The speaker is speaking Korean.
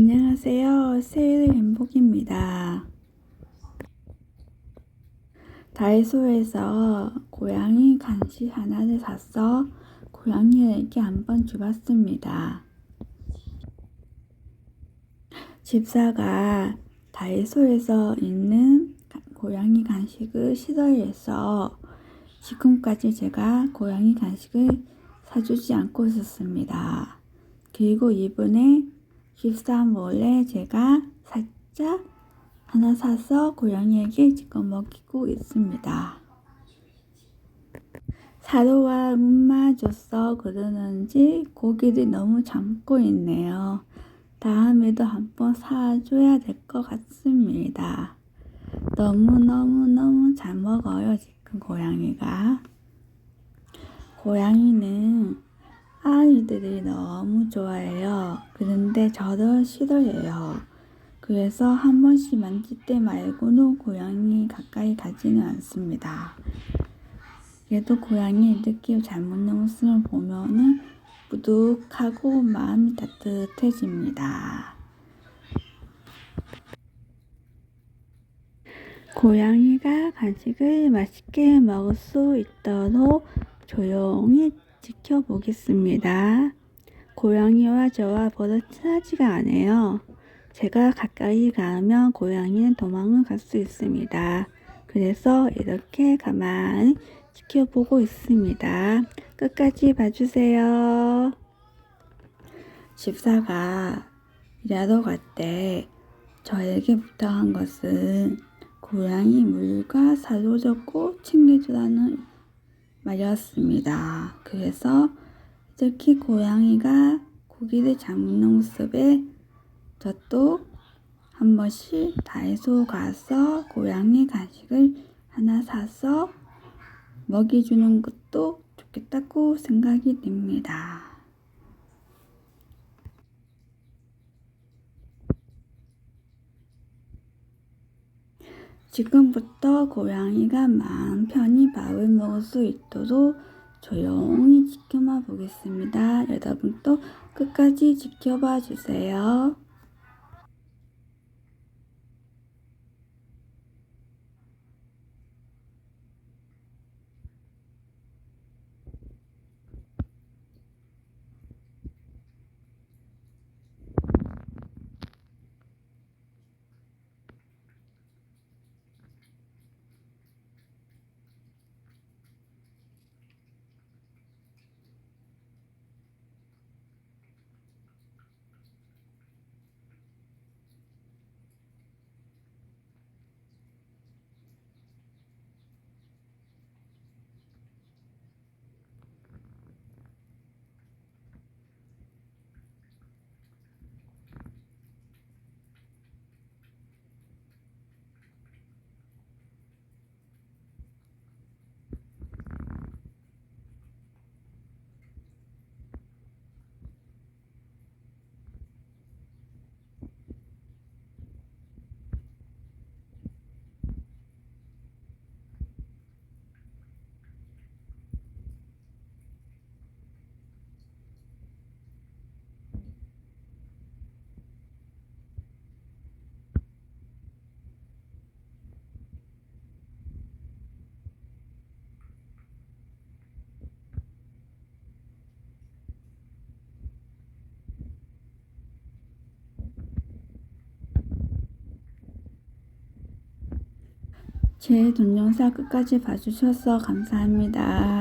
안녕하세요. 세일 행복입니다. 다이소에서 고양이 간식 하나를 사서 고양이에게 한번 줘봤습니다. 집사가 다이소에서 있는 가- 고양이 간식을 싫어해서 지금까지 제가 고양이 간식을 사주지 않고 있었습니다. 그리고 이번에 몰래 제가 살짝 하나 사서 고양이에게 지금 먹이고 있습니다. 사료와 물만 줘서 그러는지 고기를 너무 참고 있네요. 다음에도 한번 사줘야 될 것 같습니다. 너무너무너무 잘 먹어요, 지금 고양이가. 고양이는 아이들이 너무 좋아해요. 그런데 저도 싫어해요. 그래서 한 번씩 만질 때 말고는 고양이 가까이 가지는 않습니다. 그래도 고양이 이렇게 잘 먹는 모습을 보면은 뿌듯하고 마음이 따뜻해집니다. 고양이가 간식을 맛있게 먹을 수 있도록 조용히 지켜보겠습니다. 고양이와 저와 별로 친하지가 않아요. 제가 가까이 가면 고양이는 도망을 갈 수 있습니다. 그래서 이렇게 가만히 지켜보고 있습니다. 끝까지 봐주세요. 집사가 일하러 갈 때 저에게 부탁한 것은 고양이 물과 사료 줬고 챙겨주라는 말이었습니다. 그래서 특히 고양이가 고기를 잘 먹는 모습에 저도 한 번씩 다이소 가서 고양이 간식을 하나 사서 먹여주는 것도 좋겠다고 생각이 듭니다. 지금부터 고양이가 마음 편히 밥을 먹을 수 있도록 조용히 지켜만 보겠습니다. 여러분도 끝까지 지켜봐 주세요. 제 동영상 끝까지 봐주셔서 감사합니다.